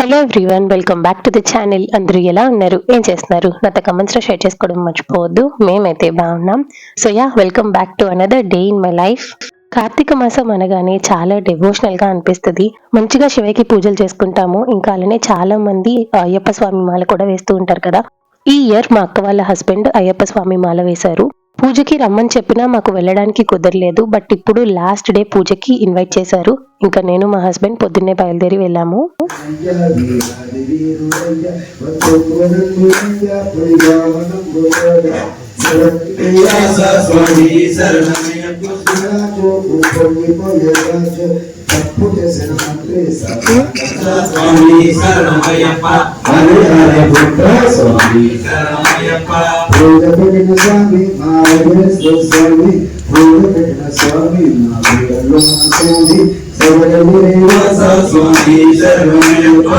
Hello everyone welcome back to the channel అందరూ ఎలా ఉన్నారు? ఏం చేస్తున్నారు? నాతో కమెంట్స్లో షేర్ చేసుకోవడం మర్చిపోవద్దు. మేమైతే బాగున్నాం. So yeah welcome back to another day in my life Karthika మాసం అనగానే చాలా డివోషనల్గా అనిపిస్తుంది. మంచిగా శివకి పూజలు చేసుకుంటాము. ఇంకా అలానే చాలా మంది అయ్యప్ప స్వామి మాల కూడా వేస్తూ ఉంటారు కదా. ఈ ఇయర్ మా అక్క వాళ్ళ హస్బెండ్ అయ్యప్ప స్వామి మాల వేశారు. పూజకి రమ్మని చెప్పినా మాకు వెళ్ళడానికి కుదరలేదు బట్ ఇప్పుడు లాస్ట్ డే పూజకి ఇన్వైట్ చేశారు. ఇంకా నేను మా హస్బెండ్ పొద్దున్నే బయలుదేరి వెళ్ళాము. స్వామి తప్పు చేసిన మంత్రి స్వామి శరణమయ్యప్ప హరి హరి పుత్ర స్వామి శరణమయ్యప్ప పూజ పెట్టిన స్వామి మా వదిలేశ్వర స్వామి పూజ పెట్టిన స్వామి మా వీరలో స్వామి సర్వజనుడే స్వామి శరణమయ్యప్ప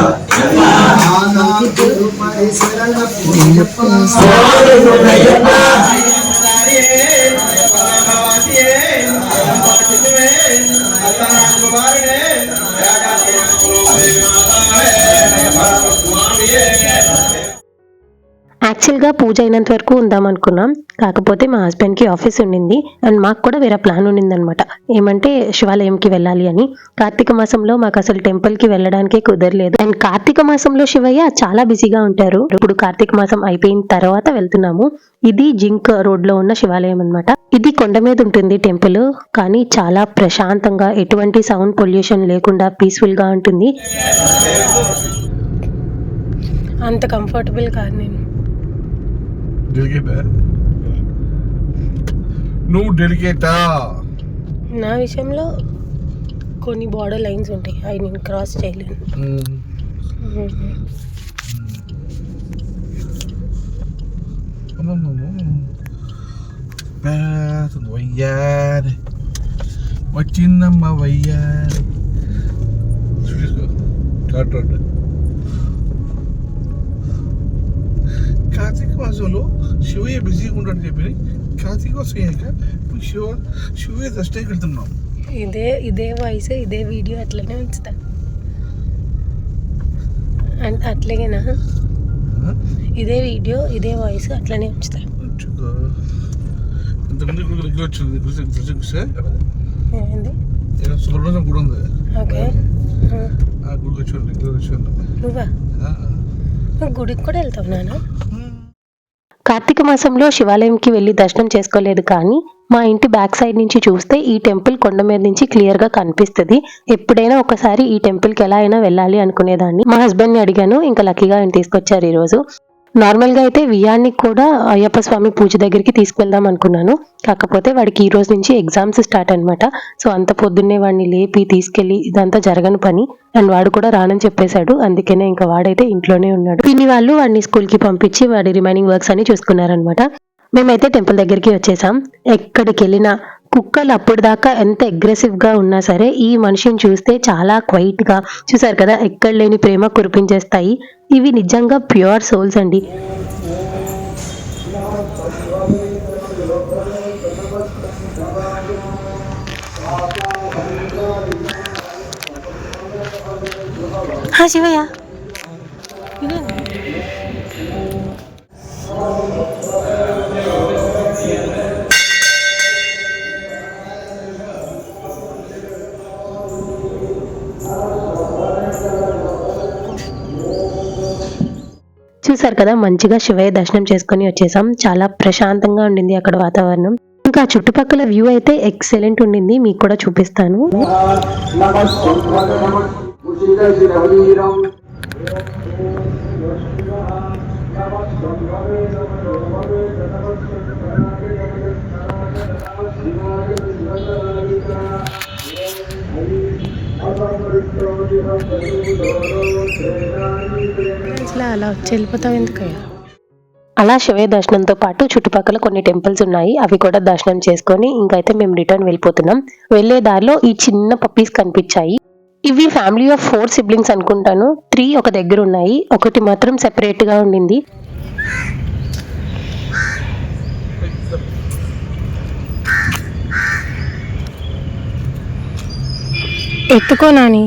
శరణమయ్యప్ప Somebody there. యాక్చువల్గా పూజ అయినంత వరకు ఉందాం అనుకున్నాం. కాకపోతే మా హస్బెండ్కి ఆఫీస్ ఉండింది. అండ్ మాకు కూడా వేరే ప్లాన్ ఉండింది అనమాట ఏమంటే శివాలయంకి వెళ్ళాలి అని. కార్తీక మాసంలో మాకు అసలు టెంపుల్కి వెళ్ళడానికే కుదరలేదు. అండ్ కార్తీక మాసంలో శివయ్య చాలా బిజీగా ఉంటారు. ఇప్పుడు కార్తీక మాసం అయిపోయిన తర్వాత వెళ్తున్నాము. ఇది జింక్ రోడ్లో ఉన్న శివాలయం అనమాట ఇది కొండ మీద ఉంటుంది టెంపుల్. కానీ చాలా ప్రశాంతంగా ఎటువంటి సౌండ్ పొల్యూషన్ లేకుండా పీస్ఫుల్గా ఉంటుంది. అంత కంఫర్టబుల్ కాదు నేను. డెలికేటా నువ్వు డెలికేటా నా విషయంలో కొన్ని బార్డర్ లైన్స్ ఉంటాయి. అవి నేను క్రాస్ చేయలేను. వయ్యారి. వచ్చిందమ్మ వయ్యారి. చూసుకో రోడ్ కార్తీక మాసంలో శివయ్య బిజీగా ఉంటాడని చెప్పి కార్తీక అయ్యాక ఇప్పుడు శివ శివయ్య దర్శనానికి వెళ్తున్నాం ఇదే ఇదే వాయిస్ ఇదే వీడియో అట్లనే ఉంచుతా. అండ్ అట్లాగేనా? ఇదే వీడియో ఇదే వాయిస్ అట్లనే ఉంచుతా. ఇంతకుముందు ఇక్కడ దగ్గర వచ్చింది సుబ్రహ్మణ్యం గుడి ఉంది. ఓకే. ఆ. నువ్వా గుడికి కూడా వెళ్తావు నాన్న? కార్తీక మాసంలో శివాలయంకి వెళ్ళి దర్శనం చేసుకోలేదు కానీ మా ఇంటి బ్యాక్ సైడ్ నుంచి చూస్తే ఈ టెంపుల్ కొండ మీద నుంచి క్లియర్గా కనిపిస్తుంది. ఎప్పుడైనా ఒకసారి ఈ టెంపుల్కి ఎలా అయినా వెళ్ళాలి అనుకునేదాన్ని. మా హస్బెండ్ని అడిగాను ఇంకా లక్కీగా ఆయన తీసుకొచ్చారు ఈ నార్మల్గా అయితే వియాన్ని కూడా అయ్యప్ప స్వామి పూజ దగ్గరికి తీసుకెళ్దాం అనుకున్నాను. కాకపోతే వాడికి ఈ రోజు నుంచి ఎగ్జామ్స్ స్టార్ట్ అనమాట సో అంత పొద్దున్నే వాడిని లేపి తీసుకెళ్ళి ఇదంతా జరగని పని. అండ్ వాడు కూడా రానని చెప్పేశాడు. అందుకనే ఇంకా వాడైతే ఇంట్లోనే ఉన్నాడు. పిన్ని వాళ్ళు వాడిని స్కూల్కి పంపించి వాడి రిమైనింగ్ వర్క్స్ అన్ని చూసుకున్నారనమాట మేమైతే టెంపుల్ దగ్గరికి వచ్చేసాం. ఎక్కడికి వెళ్ళినా కుక్కలు అప్పుడు దాకా ఎంత అగ్రెసివ్గా ఉన్నా సరే ఈ మనిషిని చూస్తే చాలా క్వైట్గా చూసారు కదా ఎక్కడ లేని ప్రేమ కురిపించేస్తాయి. ఇవి నిజంగా ప్యూర్ సోల్స్ అండి. శివయ్య. చూసారు కదా మంచిగా శివయ్య దర్శనం చేసుకొని వచ్చేసాం. చాలా ప్రశాంతంగా ఉండింది అక్కడ వాతావరణం. ఇంకా చుట్టుపక్కల వ్యూ అయితే ఎక్సలెంట్ ఉండింది. మీకు కూడా చూపిస్తాను. అసలు అలా వచ్చి వెళ్ళిపోతావు ఎందుకయ్యా? అలా శివయ దర్శనంతో పాటు చుట్టుపక్కల కొన్ని టెంపుల్స్ ఉన్నాయి. అవి కూడా దర్శనం చేసుకొని ఇంకైతే మేము రిటర్న్ వెళ్ళిపోతున్నాం. వెళ్ళే దారిలో ఈ చిన్న పప్పీస్ కనిపించాయి. ఇవి ఫ్యామిలీ ఆఫ్ ఫోర్ సిబ్లింగ్స్ అనుకుంటాను. త్రీ ఒక దగ్గర ఉన్నాయి. ఒకటి మాత్రం సెపరేట్గా ఉండింది. ఎత్తుకో నాని.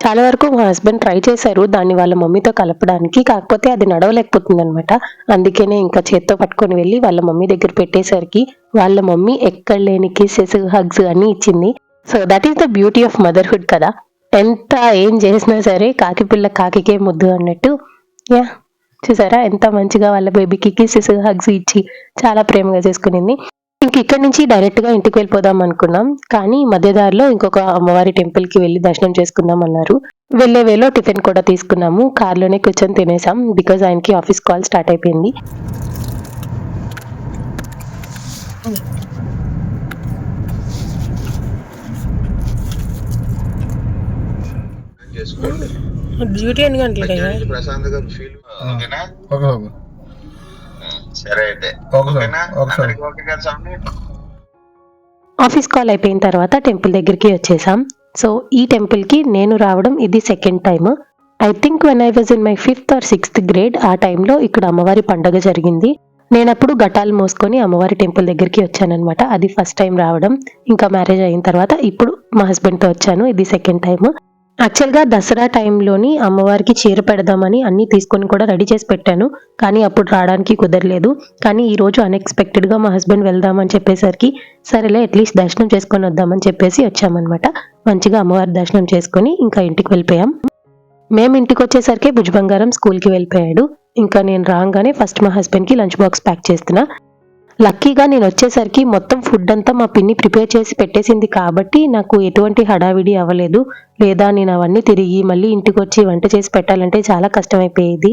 చాలా వరకు మా హస్బెండ్ ట్రై చేశారు దాన్ని వాళ్ళ మమ్మీతో కలపడానికి కాకపోతే అది నడవలేకపోతుంది అనమాట అందుకనే ఇంకా చేత్తో పట్టుకొని వెళ్ళి వాళ్ళ మమ్మీ దగ్గర పెట్టేసరికి వాళ్ళ మమ్మీ ఎక్కడ లేని కిసెస్ హగ్స్ అన్ని ఇచ్చింది. So that is the beauty of motherhood కదా. ఎంత ఏం చేసినా సరే కాకి పిల్ల కాకికే ముద్దు అన్నట్టు యా చూసారా? ఎంత మంచిగా వాళ్ళ బేబీకి కిసెస్ హగ్స్ ఇచ్చి చాలా ప్రేమగా చేసుకునింది. ఇంక ఇక్కడి నుంచి డైరెక్ట్గా ఇంటికి వెళ్ళిపోదాం అనుకున్నాం. కానీ మధ్యదారిలో ఇంకొక అమ్మవారి టెంపుల్కి వెళ్ళి దర్శనం చేసుకుందాం అన్నారు. వెళ్ళే వేలో టిఫిన్ కూడా తీసుకున్నాము. కార్లోనే కూర్చొని తినేసాం. బికాజ్ ఆయనకి ఆఫీస్ కాల్ స్టార్ట్ అయిపోయింది. చేసుకోండి. డ్యూటీ ఎన్ని గంటలకి మంచి ప్రశాంతంగా ఫీల్ ఓకేనా? సరే అయితే. ఓకేనా? ఓకే కదా స్వామి? ఆఫీస్ కాల్ అయిపోయిన తర్వాత టెంపుల్ దగ్గరికి వచ్చేసాం. సో ఈ టెంపుల్కి నేను రావడం ఇది second time I think when I was in my fifth or sixth grade ఆ టైంలో ఇక్కడ అమ్మవారి పండగ జరిగింది. నేను అప్పుడు ఘటాలు మోసుకొని అమ్మవారి టెంపుల్ దగ్గరికి వచ్చానన్నమాట. అది ఫస్ట్ టైం రావడం. ఇంకా మ్యారేజ్ అయిన తర్వాత ఇప్పుడు మా హస్బెండ్తో వచ్చాను. ఇది సెకండ్ టైం యాక్చువల్గా దసరా టైంలోని అమ్మవారికి చీర పెడదామని అన్నీ తీసుకొని కూడా రెడీ చేసి పెట్టాను. కానీ అప్పుడు రావడానికి కుదరలేదు. కానీ ఈ రోజు మా హస్బెండ్ వెళ్దామని చెప్పేసరికి సరేలే అట్లీస్ట్ దర్శనం చేసుకొని వద్దామని చెప్పేసి వచ్చామన్నమాట. మంచిగా అమ్మవారి దర్శనం చేసుకొని ఇంకా ఇంటికి వెళ్ళిపోయాం. మేము ఇంటికి వచ్చేసరికి భుజబంగారం స్కూల్కి వెళ్ళిపోయాడు. ఇంకా నేను రాగానే ఫస్ట్ మా హస్బెండ్కి లంచ్ బాక్స్ ప్యాక్ చేస్తున్నా. లక్కీగా నేను వచ్చేసరికి మొత్తం ఫుడ్ అంతా మా పిన్ని ప్రిపేర్ చేసి పెట్టేసింది కాబట్టి నాకు ఎటువంటి హడావిడి అవ్వలేదు. లేదా నేను అవన్నీ తిరిగి మళ్ళీ ఇంటికి వచ్చి వంట చేసి పెట్టాలంటే చాలా కష్టమైపోయేది.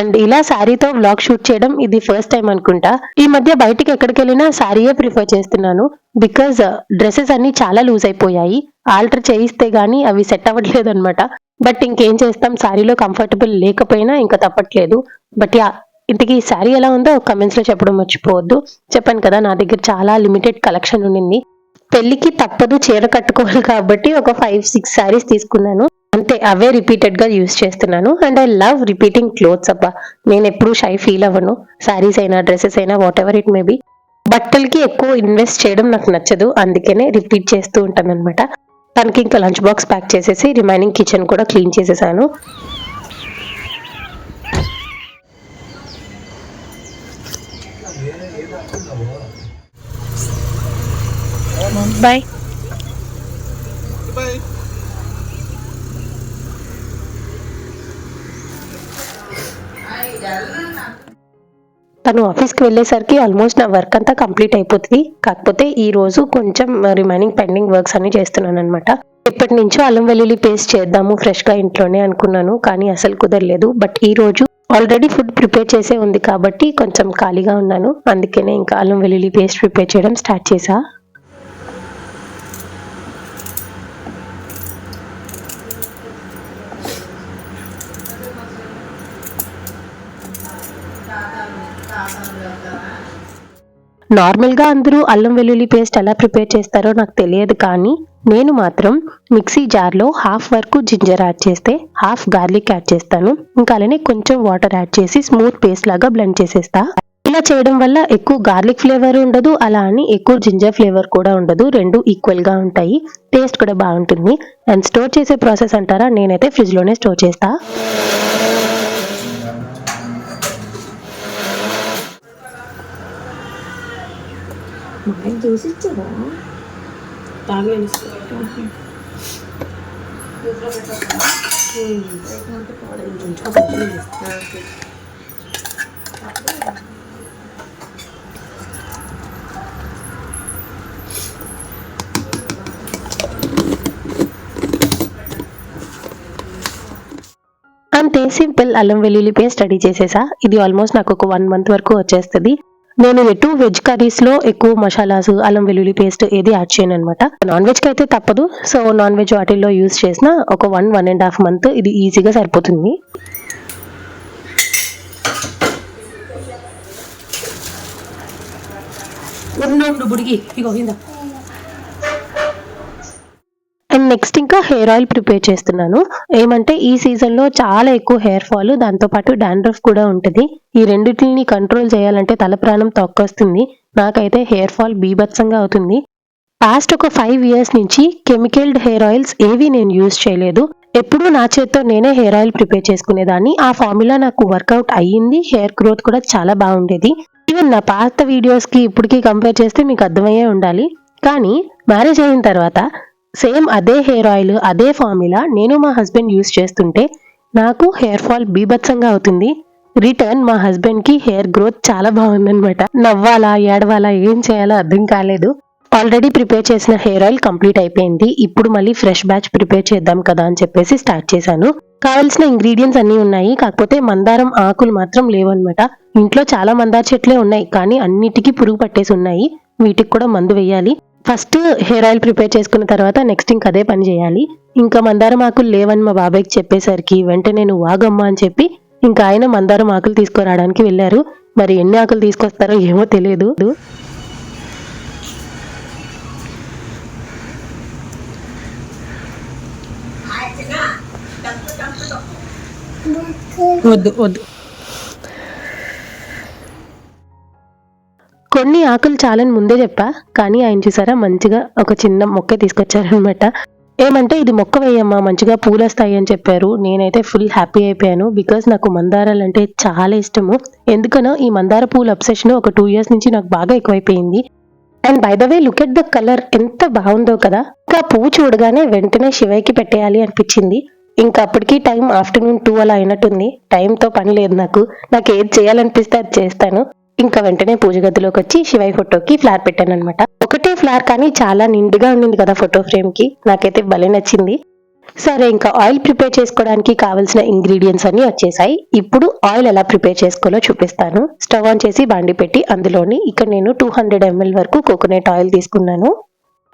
అండ్ ఇలా శారీతో వ్లాగ్ షూట్ చేయడం ఇది ఫస్ట్ టైం అనుకుంటా. ఈ మధ్య బయటికి ఎక్కడికి వెళ్ళినా శారీయే ప్రిఫర్ చేస్తున్నాను. బికాజ్ డ్రెస్సెస్ uh, అన్ని చాలా లూజ్ అయిపోయాయి. ఆల్టర్ చేయిస్తే గానీ అవి సెట్ అవ్వట్లేదు అనమాట బట్ ఇంకేం చేస్తాం? శారీలో కంఫర్టబుల్ లేకపోయినా ఇంకా తప్పట్లేదు. బట్ యా ఇంతకీ ఈ శారీ ఎలా ఉందో కమెంట్స్లో చెప్పడం మర్చిపోవద్దు. చెప్పాను కదా నా దగ్గర చాలా లిమిటెడ్ కలెక్షన్ ఉండింది. పెళ్ళికి తప్పదు చీర కట్టుకోవాలి కాబట్టి ఒక ఫైవ్ సిక్స్ శారీస్ తీసుకున్నాను. అంతే అవే రిపీటెడ్గా యూస్ చేస్తున్నాను. And I love repeating clothes అబ్బా. నేను ఎప్పుడు షై ఫీల్ అవ్వను. శారీస్ అయినా డ్రెస్సెస్ అయినా whatever it may be బట్టలకి ఎక్కువ ఇన్వెస్ట్ చేయడం నాకు నచ్చదు. అందుకనే రిపీట్ చేస్తూ ఉంటాను అనమాట తనకి ఇంకా లంచ్ బాక్స్ ప్యాక్ చేసేసి రిమైనింగ్ కిచెన్ కూడా క్లీన్ చేసేసాను. బాయ్ బాయ్ తను ఆఫీస్కి వెళ్ళేసరికి ఆల్మోస్ట్ నా వర్క్ అంతా కంప్లీట్ అయిపోతుంది. కాకపోతే ఈ రోజు కొంచెం రిమైనింగ్ పెండింగ్ వర్క్స్ అన్ని చేస్తున్నాను అనమాట ఎప్పటి నుంచో అల్లం వెల్లుల్లి పేస్ట్ చేద్దాము ఫ్రెష్గా ఇంట్లోనే అనుకున్నాను కానీ అసలు కుదరలేదు. బట్ ఈ రోజు ఆల్రెడీ ఫుడ్ ప్రిపేర్ చేసే ఉంది కాబట్టి కొంచెం ఖాళీగా ఉన్నాను. అందుకనే ఇంకా అల్లం వెల్లుల్లి పేస్ట్ ప్రిపేర్ చేయడం స్టార్ట్ చేసా. నార్మల్గా అందరూ అల్లం వెల్లుల్లి పేస్ట్ ఎలా ప్రిపేర్ చేస్తారో నాకు తెలియదు కానీ నేను మాత్రం మిక్సీ జార్లో హాఫ్ వరకు జింజర్ యాడ్ చేస్తే హాఫ్ గార్లిక్ యాడ్ చేస్తాను. ఇంకా అలానే కొంచెం వాటర్ యాడ్ చేసి స్మూత్ పేస్ట్ లాగా బ్లెండ్ చేసేస్తా. ఇలా చేయడం వల్ల ఎక్కువ గార్లిక్ ఫ్లేవర్ ఉండదు. అలా అని ఎక్కువ జింజర్ ఫ్లేవర్ కూడా ఉండదు. రెండు ఈక్వల్గా ఉంటాయి. టేస్ట్ కూడా బాగుంటుంది. అండ్ స్టోర్ చేసే ప్రాసెస్ అంటారా? నేనైతే ఫ్రిడ్జ్లోనే స్టోర్ చేస్తాను స్టోర్ చేస్తా చూసి ఇచ్చారా అంతే సింపుల్ అల్లం వెల్లుల్లి పేస్ట్ రెడీ చేసేసా. ఇది ఆల్మోస్ట్ నాకు ఒక వన్ మంత్ వరకు వచ్చేస్తుంది. నేను ఎటు వెజ్ కర్రీస్లో ఎక్కువ మసాలాస్ అల్లం వెల్లుల్లి పేస్ట్ ఏది యాడ్ చేయను అనమాట నాన్ వెజ్కి అయితే తప్పదు. సో నాన్ వెజ్ వాటిల్లో యూస్ చేసిన ఒక one one and half month ఇది ఈజీగా సరిపోతుంది. ఉండు బుడిగి. ఇగో ఇందా. అండ్ నెక్స్ట్ ఇంకా హెయిర్ ఆయిల్ ప్రిపేర్ చేస్తున్నాను. ఏమంటే ఈ సీజన్లో చాలా ఎక్కువ హెయిర్ ఫాల్ దాంతో పాటు డాండ్రఫ్ కూడా ఉంటుంది. ఈ రెండింటిని కంట్రోల్ చేయాలంటే తల ప్రాణం తొక్కొస్తుంది. నాకైతే హెయిర్ ఫాల్ బీభత్సంగా అవుతుంది. పాస్ట్ ఒక ఫైవ్ ఇయర్స్ నుంచి కెమికల్డ్ హెయిర్ ఆయిల్స్ ఏవి నేను యూజ్ చేయలేదు. ఎప్పుడూ నా చేత్తో నేనే హెయిర్ ఆయిల్ ప్రిపేర్ చేసుకునేదాన్ని. ఆ ఫార్ములా నాకు వర్కౌట్ అయ్యింది. హెయిర్ గ్రోత్ కూడా చాలా బాగుండేది. ఈవెన్ నా పాత వీడియోస్కి ఇప్పటికీ కంపేర్ చేస్తే మీకు అర్థమయ్యే ఉండాలి. కానీ మ్యారేజ్ అయిన తర్వాత సేమ్ అదే హెయిర్ ఆయిల్ అదే ఫార్ములా నేను మా హస్బెండ్ యూస్ చేస్తుంటే నాకు హెయిర్ ఫాల్ బీభత్సంగా అవుతుంది. రిటర్న్ మా హస్బెండ్కి హెయిర్ గ్రోత్ చాలా బాగుందనమాట నవ్వాలా ఏడవాలా ఏం చేయాలో అర్థం కాలేదు. ఆల్రెడీ ప్రిపేర్ చేసిన హెయిర్ ఆయిల్ కంప్లీట్ అయిపోయింది. ఇప్పుడు మళ్ళీ ఫ్రెష్ బ్యాచ్ ప్రిపేర్ చేద్దాం కదా అని చెప్పేసి స్టార్ట్ చేశాను. కావాల్సిన ఇంగ్రీడియంట్స్ అన్నీ ఉన్నాయి. కాకపోతే మందారం ఆకులు మాత్రం లేవన్నమాట. ఇంట్లో చాలా మందార చెట్లే ఉన్నాయి. కానీ అన్నిటికీ పురుగు పట్టేసి ఉన్నాయి. వీటికి కూడా మందు వేయాలి. ఫస్ట్ హెయిర్ ఆయిల్ ప్రిపేర్ చేసుకున్న తర్వాత నెక్స్ట్ ఇంక అదే పని చేయాలి. ఇంకా మందారం ఆకులు లేవని మా బాబాయ్కి చెప్పేసరికి వెంటనే నేను వాగమ్మా అని చెప్పి ఇంకా ఆయన మందారం ఆకులు తీసుకురావడానికి వెళ్ళారు. మరి ఎన్ని ఆకులు తీసుకొస్తారో ఏమో తెలియదు. వద్దు వద్దు. కొన్ని ఆకులు చాలని ముందే చెప్పా కానీ ఆయన చూసారా మంచిగా ఒక చిన్న మొక్క తీసుకొచ్చారనమాట ఏమంటే ఇది మొక్క వేయమ్మా మంచిగా పూలు వస్తాయి అని చెప్పారు. నేనైతే ఫుల్ హ్యాపీ అయిపోయాను. బికాస్ నాకు మందారాలు అంటే చాలా ఇష్టము. ఎందుకనో ఈ మందార పూల అబ్సెషన్ ఒక టూ ఇయర్స్ నుంచి నాకు బాగా ఎక్కువైపోయింది. And by the way look at the colour ఎంత బాగుందో కదా. ఇంకా పువ్వు చూడగానే వెంటనే శివయ్యకి పెట్టేయాలి అనిపించింది. ఇంకా అప్పటికి టైం ఆఫ్టర్నూన్ టూ అలా అయినట్టుంది. టైంతో పని లేదు నాకు. నాకు ఏది చేయాలనిపిస్తే అది చేస్తాను. ఇంకా వెంటనే పూజ గదిలోకి వచ్చి శివయ్య ఫోటోకి ఫ్లార్ పెట్టాను అనమాట ఒకటే ఫ్లార్ కానీ చాలా నిండుగా ఉండింది కదా ఫోటో ఫ్రేమ్కి నాకైతే భలే నచ్చింది. సరే ఇంకా ఆయిల్ ప్రిపేర్ చేసుకోవడానికి కావాల్సిన ఇంగ్రీడియంట్స్ అన్ని వచ్చేసాయి. ఇప్పుడు ఆయిల్ ఎలా ప్రిపేర్ చేసుకోవాలో చూపిస్తాను. స్టవ్ ఆన్ చేసి బాండి పెట్టి అందులోని ఇక్కడ నేను టూ హండ్రెడ్ ఎంఎల్ వరకు కోకోనట్ ఆయిల్ తీసుకున్నాను.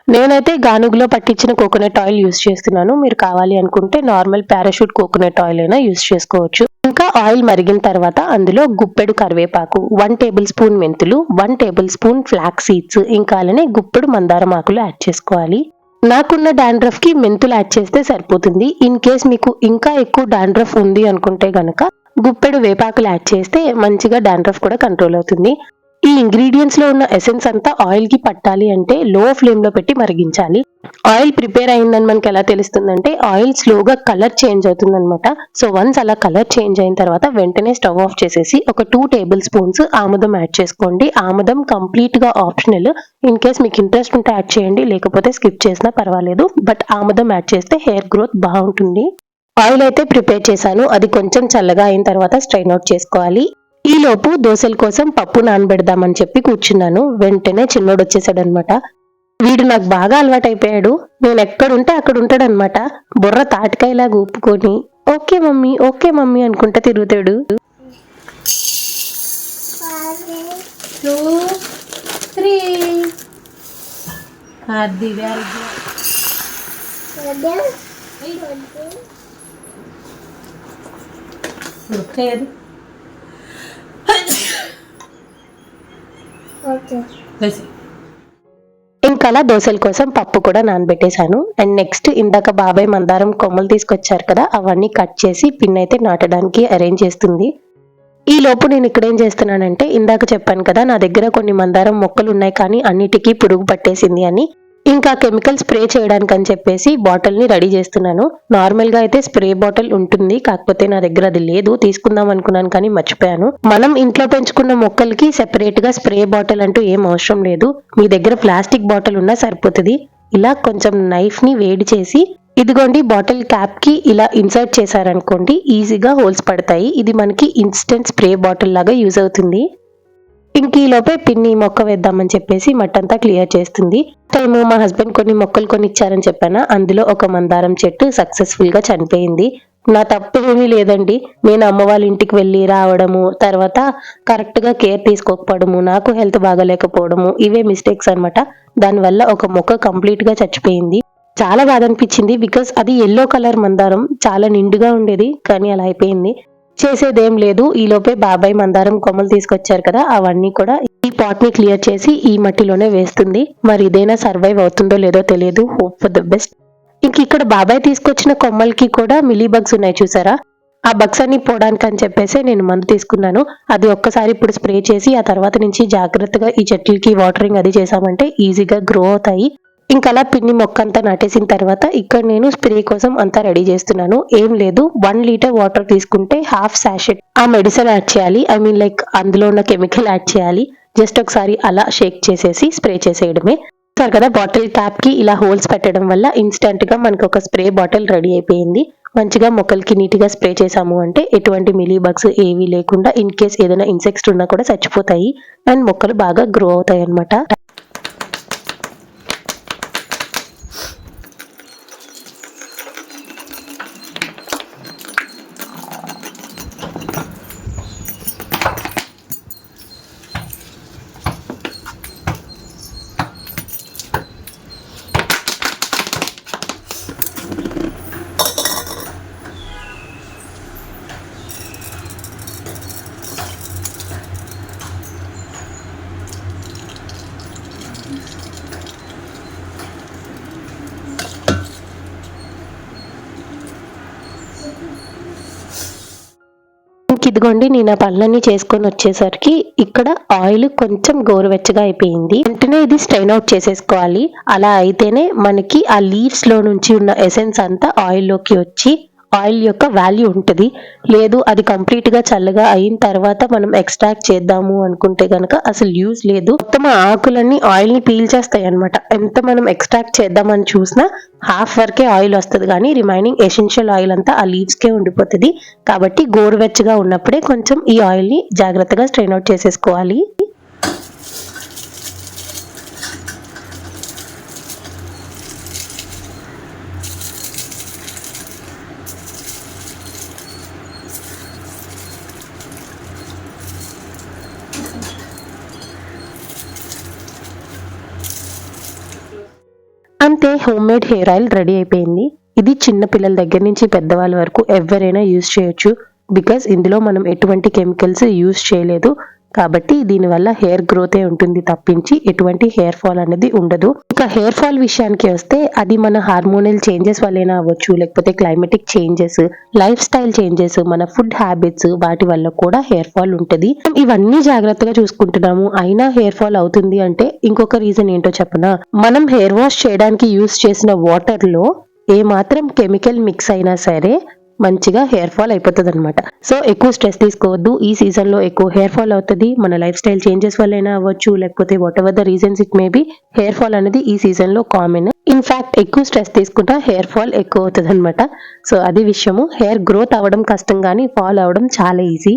నేనైతే గానుగులో పట్టించిన కోకోనట్ ఆయిల్ యూస్ చేస్తున్నాను. మీరు కావాలి అనుకుంటే నార్మల్ పారాషూట్ కోకోనట్ ఆయిల్ అయినా యూస్ చేసుకోవచ్చు. ఇంకా ఆయిల్ మరిగిన తర్వాత అందులో గుప్పెడు కరివేపాకు వన్ టేబుల్ స్పూన్ మెంతులు one tablespoon flax seeds ఇంకా అలానే గుప్పెడు మందారం ఆకులు యాడ్ చేసుకోవాలి. నాకున్న డాండ్రఫ్కి మెంతులు యాడ్ చేస్తే సరిపోతుంది. ఇన్ కేస్ మీకు ఇంకా ఎక్కువ డాండ్రఫ్ ఉంది అనుకుంటే గనక గుప్పెడు వేపాకులు యాడ్ చేస్తే మంచిగా డాండ్రఫ్ కూడా కంట్రోల్ అవుతుంది. ఈ ఇంగ్రీడియంట్స్లో ఉన్న ఎసెన్స్ అంతా ఆయిల్కి పట్టాలి అంటే లో ఫ్లేమ్లో పెట్టి మరిగించాలి. ఆయిల్ ప్రిపేర్ అయిందని మనకి ఎలా తెలుస్తుందంటే ఆయిల్ స్లోగా కలర్ చేంజ్ అవుతుంది అనమాట సో వన్స్ అలా కలర్ చేంజ్ అయిన తర్వాత వెంటనే స్టవ్ ఆఫ్ చేసేసి ఒక టూ టేబుల్ స్పూన్స్ ఆముదం యాడ్ చేసుకోండి. ఆముదం కంప్లీట్గా ఆప్షనల్ ఇన్ కేస్ మీకు ఇంట్రెస్ట్ ఉంటే యాడ్ చేయండి లేకపోతే స్కిప్ చేసినా పర్వాలేదు. బట్ ఆముదం యాడ్ చేస్తే హెయిర్ గ్రోత్ బాగుంటుంది. ఆయిల్ అయితే ప్రిపేర్ చేశాను. అది కొంచెం చల్లగా అయిన తర్వాత స్ట్రైన్ అవుట్ చేసుకోవాలి. ఈ లోపు దోశల కోసం పప్పు నానబెడదామని చెప్పి కూర్చున్నాను. వెంటనే చిన్నోడు వచ్చేసాడు అనమాట వీడు నాకు బాగా అలవాటైపోయాడు. నేను ఎక్కడుంటే అక్కడ ఉంటాడనమాట బుర్ర తాటికాయలాగా ఊపుకొని ఓకే మమ్మీ ఓకే మమ్మీ అనుకుంటా తిరుగుతాడు. త్రీ అది వెరీ గుడ్ లేదు వేసి ఇంకా అలా దోశల కోసం పప్పు కూడా నానబెట్టేశాను. అండ్ నెక్స్ట్ ఇందాక బాబాయ్ మందారం కొమ్మలు తీసుకొచ్చారు కదా అవన్నీ కట్ చేసి పిన్ అయితే నాటడానికి అరేంజ్ చేస్తుంది. ఈ లోపు నేను ఇక్కడ ఏం చేస్తున్నానంటే ఇందాక చెప్పాను కదా నా దగ్గర కొన్ని మందారం మొక్కలు ఉన్నాయి కానీ అన్నిటికీ పురుగు పట్టేసింది అని. ఇంకా కెమికల్ స్ప్రే చేయడానికి అని చెప్పేసి బాటిల్ని రెడీ చేస్తున్నాను. నార్మల్గా అయితే స్ప్రే బాటిల్ ఉంటుంది. కాకపోతే నా దగ్గర అది లేదు. తీసుకుందాం అనుకున్నాను కానీ మర్చిపోయాను. మనం ఇంట్లో పెంచుకున్న మొక్కలకి సెపరేట్గా స్ప్రే బాటిల్ అంటూ ఏం అవసరం లేదు. మీ దగ్గర ప్లాస్టిక్ బాటిల్ ఉన్నా సరిపోతుంది. ఇలా కొంచెం నైఫ్ని వేడి చేసి ఇదిగోండి బాటిల్ క్యాప్కి ఇలా ఇన్సర్ట్ చేశారనుకోండి ఈజీగా హోల్స్ పడతాయి. ఇది మనకి ఇన్స్టెంట్ స్ప్రే బాటిల్ లాగా యూజ్ అవుతుంది. ఇంక లోపే పిన్ని మొక్క వేద్దామని చెప్పేసి మట్టంతా క్లియర్ చేస్తుంది. టైము మా హస్బెండ్ కొన్ని మొక్కలు కొన్ని ఇచ్చారని చెప్పానా? అందులో ఒక మందారం చెట్టు సక్సెస్ఫుల్గా చనిపోయింది. నా తప్పు ఏమీ లేదండి. నేను అమ్మ వాళ్ళ ఇంటికి వెళ్ళి రావడము తర్వాత కరెక్ట్గా కేర్ తీసుకోకపోవడము నాకు హెల్త్ బాగలేకపోవడము ఇవే మిస్టేక్స్ అనమాట దానివల్ల ఒక మొక్క కంప్లీట్గా చచ్చిపోయింది. చాలా బాధ అనిపించింది బికాస్ అది ఎల్లో కలర్ మందారం చాలా నిండుగా ఉండేది కానీ అలా అయిపోయింది. చేసేదేం లేదు. ఈ లోపే బాబాయ్ మందారం కొమ్మలు తీసుకొచ్చారు కదా అవన్నీ కూడా ఈ పాట్ని క్లియర్ చేసి ఈ మట్టిలోనే వేస్తుంది. మరి ఇదైనా సర్వైవ్ అవుతుందో లేదో తెలియదు. హోప్ ఫర్ ద బెస్ట్ ఇంక ఇక్కడ బాబాయ్ తీసుకొచ్చిన కొమ్మలకి కూడా మిలీ బగ్స్ ఉన్నాయి చూసారా? ఆ బగ్స్ అన్ని పోవడానికి అని చెప్పేసి నేను మందు తీసుకున్నాను. అది ఒక్కసారి ఇప్పుడు స్ప్రే చేసి ఆ తర్వాత నుంచి జాగ్రత్తగా ఈ చెట్లకి వాటరింగ్ అది చేసామంటే ఈజీగా గ్రో అవుతాయి. ఇంకా అలా పిన్ని మొక్క అంతా నాటేసిన తర్వాత ఇక్కడ నేను స్ప్రే కోసం అంతా రెడీ చేస్తున్నాను. ఏం లేదు వన్ లీటర్ వాటర్ తీసుకుంటే హాఫ్ శాషెట్ ఆ మెడిసిన్ యాడ్ చేయాలి. ఐ మీన్ లైక్ అందులో ఉన్న కెమికల్ యాడ్ చేయాలి. జస్ట్ ఒకసారి అలా షేక్ చేసేసి స్ప్రే చేసేయడమే. చూస్తారు కదా బాటిల్ ట్యాప్కి ఇలా హోల్స్ పెట్టడం వల్ల ఇన్స్టెంట్గా మనకు ఒక స్ప్రే బాటిల్ రెడీ అయిపోయింది. మంచిగా మొక్కలకి నీట్గా స్ప్రే చేసాము అంటే ఎటువంటి మిలీ బగ్స్ ఏవి లేకుండా ఇన్ కేస్ ఏదైనా ఇన్సెక్ట్స్ ఉన్నా కూడా చచ్చిపోతాయి. అండ్ మొక్కలు బాగా గ్రో అవుతాయి అనమాట ఇదిగోండి నేను ఆ పనులన్నీ చేసుకొని వచ్చేసరికి ఇక్కడ ఆయిల్ కొంచెం గోరువెచ్చగా అయిపోయింది. వెంటనే ఇది స్ట్రైన్ అవుట్ చేసేసుకోవాలి. అలా అయితేనే మనకి ఆ లీవ్స్లో నుంచి ఉన్న ఎసెన్స్ అంతా ఆయిల్లోకి వచ్చి ఆయిల్ యొక్క వాల్యూ ఉంటుంది. లేదు అది కంప్లీట్గా చల్లగా అయిన తర్వాత మనం ఎక్స్ట్రాక్ట్ చేద్దాము అనుకుంటే కనుక అసలు యూజ్ లేదు. మొత్తం ఆకులన్నీ ఆయిల్ని పీల్ పీల్చేస్తాయి అనమాట ఎంత మనం ఎక్స్ట్రాక్ట్ చేద్దామని చూసినా హాఫ్ వరకే ఆయిల్ వస్తుంది. కానీ రిమైనింగ్ ఎసెన్షియల్ ఆయిల్ అంతా ఆ లీవ్స్కే ఉండిపోతుంది. కాబట్టి గోరువెచ్చగా ఉన్నప్పుడే కొంచెం ఈ ఆయిల్ని జాగ్రత్తగా స్ట్రెయిన్ అవుట్ చేసేసుకోవాలి అంతే homemade hair oil ready అయిపోయింది. ఇది చిన్న పిల్లల దగ్గర నుంచి పెద్దవాళ్ళ వరకు ఎవరైనా యూజ్ చేయొచ్చు. బికాస్ ఇందులో మనం ఎటువంటి కెమికల్స్ యూజ్ చేయలేదు. కాబట్టి దీనివల్ల హెయిర్ గ్రోతే ఉంటుంది తప్పించి ఎటువంటి హెయిర్ ఫాల్ అనేది ఉండదు. ఇక హెయిర్ ఫాల్ విషయానికి వస్తే అది మన హార్మోనల్ చేంజెస్ వల్లైనా అవ్వచ్చు లేకపోతే climatic changes lifestyle changes మన ఫుడ్ హ్యాబిట్స్ వాటి వల్ల కూడా హెయిర్ ఫాల్ ఉంటుంది. ఇవన్నీ జాగ్రత్తగా చూసుకుంటున్నాము. అయినా హెయిర్ ఫాల్ అవుతుంది అంటే ఇంకొక రీజన్ ఏంటో చెప్పనా? మనం హెయిర్ వాష్ చేయడానికి యూస్ చేసిన వాటర్లో ఏ మాత్రం కెమికల్ మిక్స్ అయినా సరే మంచిగా హెయిర్ ఫాల్ అయిపోతుంది అనమాట సో ఎక్కువ స్ట్రెస్ తీసుకోవద్దు. ఈ సీజన్లో ఎక్కువ హెయిర్ ఫాల్ అవుతుంది. మన లైఫ్ స్టైల్ చేంజెస్ వల్లైనా అవ్వచ్చు. లేకపోతే whatever the reasons it may be hair fall అనేది ఈ సీజన్లో కామన్ ఇన్ఫాక్ట్ ఎక్కువ స్ట్రెస్ తీసుకుంటా హెయిర్ ఫాల్ ఎక్కువ అవుతుంది అనమాట సో అది విషయము. హెయిర్ గ్రోత్ అవ్వడం కష్టం కానీ ఫాల్ అవ్వడం చాలా ఈజీ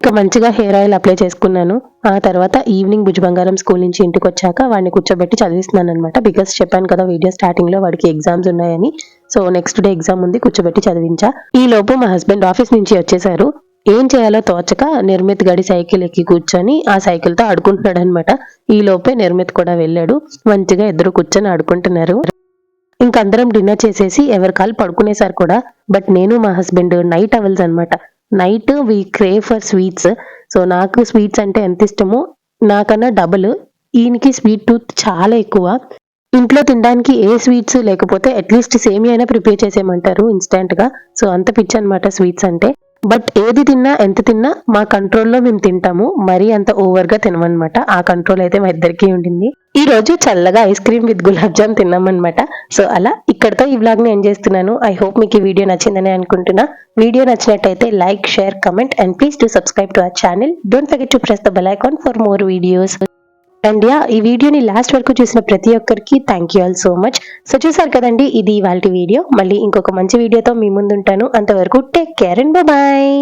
ఇక మంచిగా హెయిర్ ఆయిల్ అప్లై చేసుకున్నాను. ఆ తర్వాత ఈవినింగ్ భుజ బంగారం స్కూల్ నుంచి ఇంటికి వచ్చాక వాడిని కూర్చోబెట్టి చదివిస్తున్నాను అనమాట బికాస్ చెప్పాను కదా వీడియో స్టార్టింగ్లో వాడికి ఎగ్జామ్స్ ఉన్నాయని. సో నెక్స్ట్ డే ఎగ్జామ్ ఉంది కూర్చోబెట్టి చదివించా. ఈ లోపు మా హస్బెండ్ ఆఫీస్ నుంచి వచ్చేసారు. ఏం చేయాలో తోచక నిర్మిత్ గడి సైకిల్ ఎక్కి కూర్చొని ఆ సైకిల్తో ఆడుకుంటున్నాడు అనమాట ఈ లోపే నిర్మిత్ కూడా వెళ్ళాడు. మంచిగా ఇద్దరు కూర్చొని ఆడుకుంటున్నారు. ఇంకందరం డిన్నర్ చేసేసి ఎవరి కాలు పడుకునేసారు కూడా. బట్ నేను మా హస్బెండ్ నైట్ అవల్స్ అన్నమాట. Night we crave for sweets so నాకు స్వీట్స్ అంటే ఎంత ఇష్టమో నాకన్నా డబుల్ ఈయనకి స్వీట్ టూత్ చాలా ఎక్కువ. ఇంట్లో తినడానికి ఏ స్వీట్స్ లేకపోతే అట్లీస్ట్ సేమి అయినా ప్రిపేర్ చేసేయమంటారు ఇన్స్టెంట్గా సో అంత పిచ్చి అనమాట స్వీట్స్ అంటే. బట్ ఏది తిన్నా ఎంత తిన్నా మా కంట్రోల్లో మేము తింటాము. మరీ అంత ఓవర్గా తినమనమాట ఆ కంట్రోల్ అయితే మా ఇద్దరికి ఉండింది. ఈ రోజు చల్లగా ice cream with gulab jam తిన్నామన్నమాట. So అలా ఇక్కడతో ఈ వ్లాగ్ని ఎండ్ చేస్తున్నాను. ఐ హోప్ మీకు ఈ వీడియో నచ్చిందని అనుకుంటున్నా. వీడియో నచ్చినట్టయితే like share comment and please to subscribe to our channel don't forget to press the bell icon for more videos and yeah ఈ వీడియోని లాస్ట్ వరకు చూసిన ప్రతి ఒక్కరికి thank you all so much so చూసారు కదండి ఇది ఇవాళ వీడియో. మళ్ళీ ఇంకొక మంచి వీడియోతో మీ ముందుంటాను. అంతవరకు టేక్ కేర్ అండ్ బాయ్